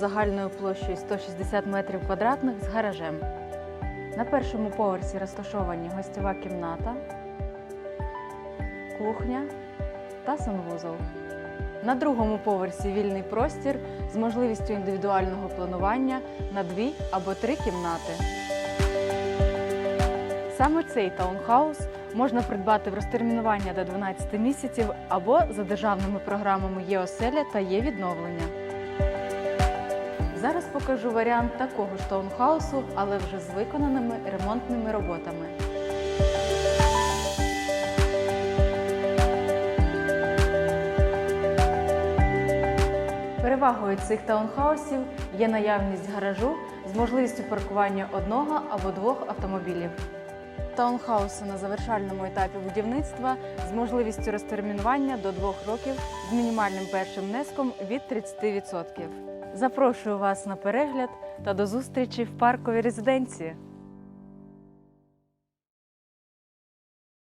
загальною площею 160 метрів квадратних з гаражем. На першому поверсі розташовані гостьова кімната, кухня та санвузол. На другому поверсі вільний простір з можливістю індивідуального планування на дві або три кімнати. Саме цей таунхаус можна придбати в розтермінування до 12 місяців або за державними програмами «Є-оселя» та «Є-відновлення». Зараз покажу варіант такого ж таунхаусу, але вже з виконаними ремонтними роботами. Перевагою цих таунхаусів є наявність гаражу з можливістю паркування одного або двох автомобілів. Таунхауси на завершальному етапі будівництва з можливістю розтермінування до двох років з мінімальним першим внеском від 30%. Запрошую вас на перегляд та до зустрічі в парковій резиденції.